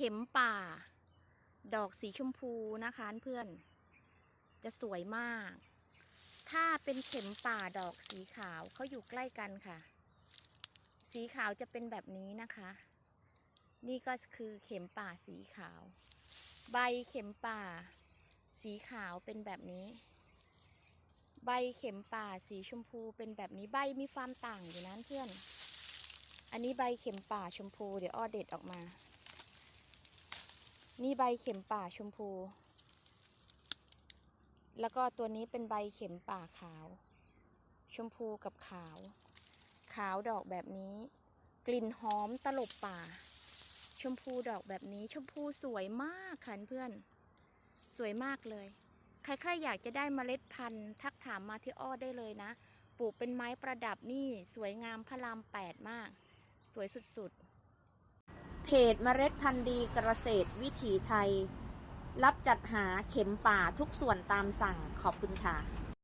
เข็มป่า ดอกสีชมพูนะคะเพื่อน จะสวยมาก ถ้าเป็นเข็มป่าดอกสีขาวเขาอยู่ใกล้กันค่ะ สีขาวจะเป็นแบบนี้นะคะ นี่ก็คือเข็มป่าสีขาว ใบเข็มป่า สีขาวเป็นแบบนี้ ใบเข็มป่าสีชมพูเป็นแบบนี้ใบมีความต่างอยู่นั้นเพื่อน อันนี้ใบเข็มป่าชมพูเดี๋ยวอ้อเด็ดออกมา นี่ใบเข็มป่าชมพู แล้วก็ตัวนี้เป็นใบเข็มป่าขาว ชมพูกับขาว ขาวดอกแบบนี้ กลิ่นหอมตลบป่า ชมพูดอกแบบนี้ ชมพูสวยมากค่ะเพื่อน สวยมากเลย ใครๆอยากจะได้เมล็ดพันธุ์ ทักถามมาที่อ้อได้เลยนะ ปลูกเป็นไม้ประดับนี่สวยงามพระรามแปดมาก สวยสุดๆ เพจเมล็ดพันธุ์ดีเกษตรวิถีไทย รับจัดหาเข็มป่าทุกส่วนตามสั่งขอบคุณค่ะ